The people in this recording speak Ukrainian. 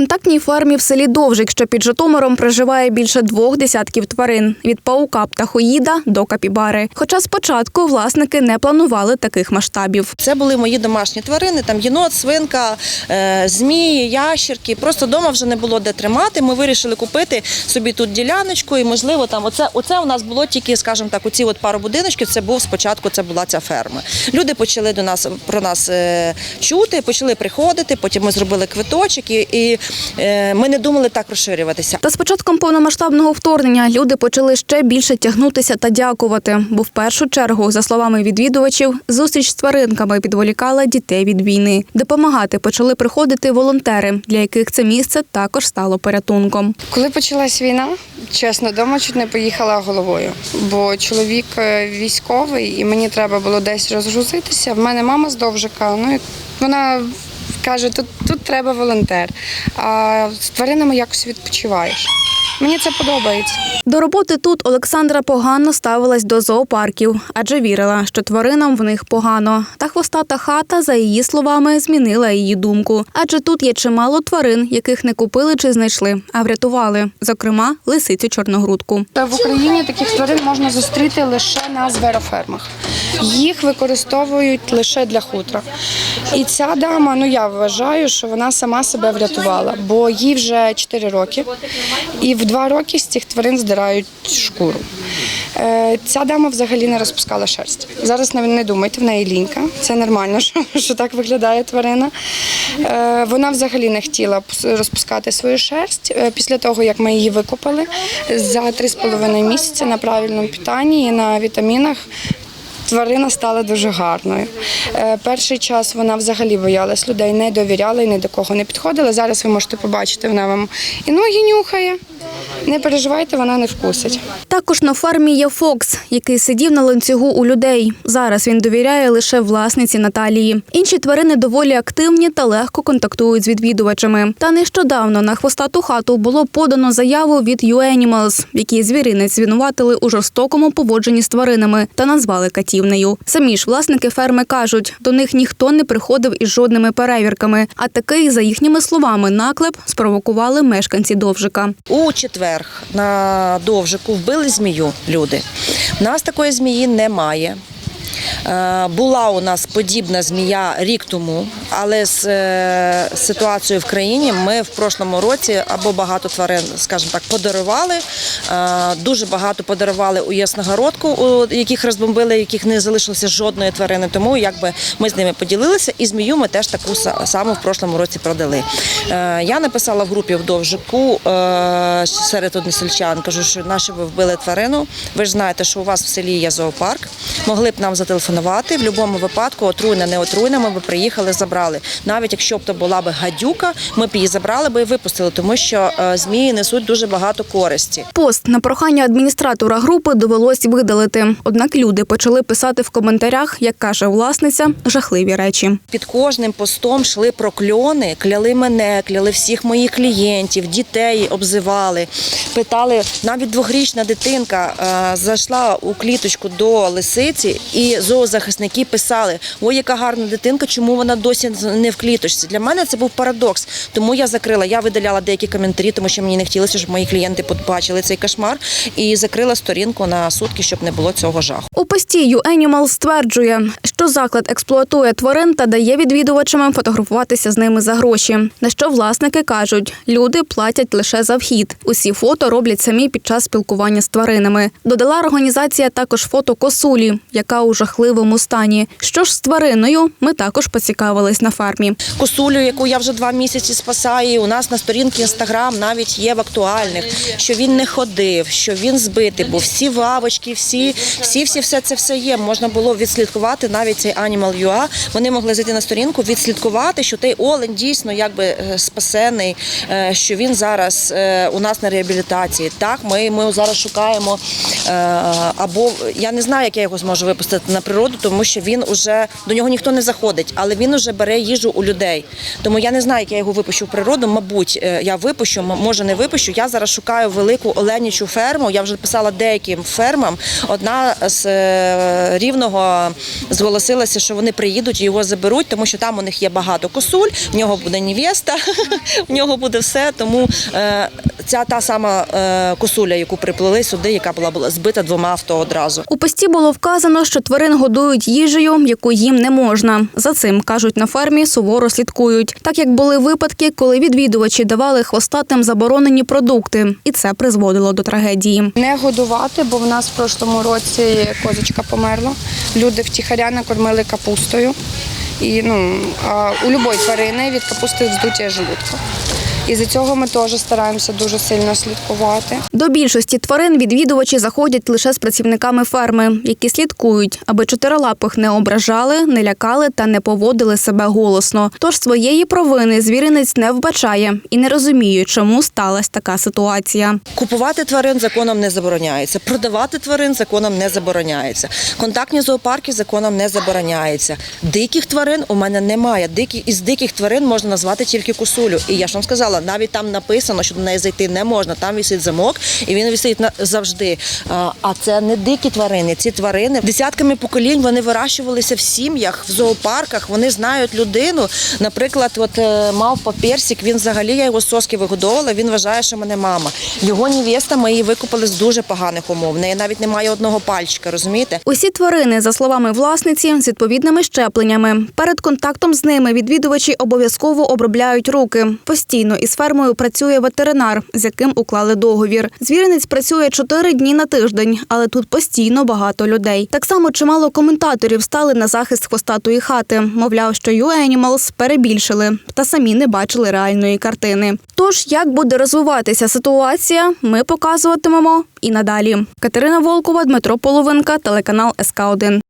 безконтактній фермі в селі Довжик, що під Житомиром проживає більше двох десятків тварин від паука птахоїда до капібари. Хоча спочатку власники не планували таких масштабів. Це були мої домашні тварини, там єнот, свинка, е, змії, ящерки. Просто вдома вже не було де тримати. Ми вирішили купити собі тут діляночку, і можливо там оце, оце у нас було тільки, скажімо так, оці от пару будиночків. Це був спочатку. Це була ця ферма. Люди почали до нас про нас е, чути, почали приходити. Потім ми зробили квиточок, і, і ми не думали так розширюватися. Та з початком повномасштабного вторгнення люди почали ще більше тягнутися та дякувати. Бо в першу чергу, за словами відвідувачів, зустріч з тваринками відволікала дітей від війни. Допомагати почали приходити волонтери, для яких це місце також стало порятунком. Коли почалась війна, чесно, дома чуть не поїхала головою, бо чоловік е, військовий і мені треба було десь розгрузитися. В мене мама з Довжика, ну вона каже, тут, тут треба волонтер. А з тваринами якось відпочиваєш. Мені це подобається. До роботи тут Олександра погано ставилась до зоопарків, адже вірила, що тваринам в них погано. Та хвостата хата, за її словами, змінила її думку. Адже тут є чимало тварин, яких не купили чи знайшли, а врятували, зокрема, лисицю чорногрудку. Та в Україні таких тварин можна зустріти лише на зверофермах. Їх використовують лише для хутра. І ця дама, ну я вважаю, що вона сама себе врятувала, бо їй вже 4 роки, і в 2 роки з цих тварин здирають шкуру. Е, Ця дама взагалі не розпускала шерсть. Зараз не, думайте, в неї лінька. Це нормально, що, що так виглядає тварина. Е, Вона взагалі не хотіла розпускати свою шерсть. Е, Після того, як ми її викупили, за 3,5 місяці на правильному питанні і на вітамінах. Тварина стала дуже гарною. Перший час вона взагалі боялась людей, не довіряла і ні до кого не підходила. Зараз ви можете побачити, вона вам і ноги нюхає. Не переживайте, вона не вкусить. Також на фермі є Фокс, який сидів на ланцюгу у людей. Зараз він довіряє лише власниці Наталії. Інші тварини доволі активні та легко контактують з відвідувачами. Та нещодавно на хвостату хату було подано заяву від UAnimals, в якій звіринець звинуватили у жорстокому поводженні з тваринами та назвали катівнею. Самі ж власники ферми кажуть, до них ніхто не приходив із жодними перевірками. А такий, за їхніми словами, наклеп спровокували мешканці Довжика. У четвер на довжику вбили змію люди. У нас такої змії немає. Е, Була у нас подібна змія рік тому, але з е, ситуацією в країні ми в прошлому році або багато тварин, скажімо так, подарували. Е, Дуже багато подарували у Ясногородку, яких розбомбили, яких не залишилося жодної тварини. Тому якби ми з ними поділилися, і змію ми теж таку са- саму в прошлому році продали. Я написала в групі в Довжику серед односельчан, кажу, що наші ви вбили тварину. Ви ж знаєте, що у вас в селі є зоопарк. Могли б нам зателефонувати. В будь-якому випадку, отруйна, не отруйна, ми б приїхали, забрали. Навіть якщо б то була б гадюка, ми б її забрали би і випустили, тому що е, змії несуть дуже багато користі. Пост на прохання адміністратора групи довелось видалити. Однак люди почали писати в коментарях, як каже власниця, жахливі речі. Під кожним постом йшли прокльони, кляли мене, кляли всіх моїх клієнтів, дітей обзивали. Питали, навіть двохрічна дитинка е, зайшла у кліточку до лисиці, і зоозахисники писали: ой, яка гарна дитинка, чому вона досі не в кліточці? Для мене це був парадокс. Тому я закрила. Я видаляла деякі коментарі, тому що мені не хотілося, щоб мої клієнти побачили цей кошмар, і закрила сторінку на сутки, щоб не було цього жаху. У пості YouAnimal стверджує, що заклад експлуатує тварин та дає відвідувачам фотографуватися з ними за гроші. На що власники кажуть, люди платять лише за вхід. Усі фото роблять самі під час спілкування з тваринами. Додала організація також фото косулі, яка у жахливому стані. Що ж з твариною, ми також поцікавились на фермі. косулю, яку я вже два місяці спасаю. У нас на сторінці інстаграм навіть є в актуальних, що він не ходив, що він збитий був. Всі вавочки, всі, всі, всі, все це все є. Можна було відслідкувати навіть цей Animal UA. Вони могли зайти на сторінку, відслідкувати, що той олень дійсно якби е, спасений, е, що він зараз е, у нас на реабілітації. Так, ми, ми зараз шукаємо або я не знаю, як я його зможу можу випустити на природу, тому що він уже до нього ніхто не заходить, але він уже бере їжу у людей. Тому я не знаю, як я його випущу в природу. Мабуть, е, я випущу, може не випущу. Я зараз шукаю велику оленячу ферму. Я вже писала деяким фермам. Одна з е, рівного зголосилася, що вони приїдуть і його заберуть, тому що там у них є багато косуль, в нього буде невеста, в нього буде все. Тому е, ця та сама косуля, яку приплели сюди, яка була збита двома авто одразу. У пості було вказано, що тварин годують їжею, яку їм не можна. За цим кажуть на фермі суворо слідкують. Так як були випадки, коли відвідувачі давали хвостатим заборонені продукти, і це призводило до трагедії. Не годувати, бо в нас в прошлому році козочка померла. Люди втіхаря накормили капустою. І ну, а у будь-якої тварини від капусти вздуття желудка. І за цього ми теж стараємося дуже сильно слідкувати. До більшості тварин відвідувачі заходять лише з працівниками ферми, які слідкують, аби чотирилапих не ображали, не лякали та не поводили себе голосно. Тож своєї провини звіринець не вбачає і не розуміє, чому сталася така ситуація. Купувати тварин законом не забороняється. Продавати тварин законом не забороняється. Контактні зоопарки законом не забороняється. Диких тварин у мене немає. Дикі із диких тварин можна назвати тільки косулю. І я ж вам сказала, навіть там написано, що до неї зайти не можна. Там висить замок, і він висить завжди. А, це не дикі тварини. Ці тварини десятками поколінь вони вирощувалися в сім'ях, в зоопарках. Вони знають людину. Наприклад, от е, мавпа персик, він взагалі я його соски вигодовувала. Він вважає, що мене мама. Його невеста ми її викупили з дуже поганих умов. В неї навіть немає одного пальчика, розумієте? Усі тварини, за словами власниці, з відповідними щепленнями. Перед контактом з ними відвідувачі обов'язково обробляють руки. Постійно із фермою працює ветеринар, з яким уклали договір. Звіринець працює чотири дні на тиждень, але тут постійно багато людей. Так само чимало коментаторів стали на захист хвостатої хати. Мовляв, що You Animals перебільшили та самі не бачили реальної картини. Тож, як буде розвиватися ситуація, ми показуватимемо і надалі. Катерина Волкова, Дмитро Половинка, телеканал СК 1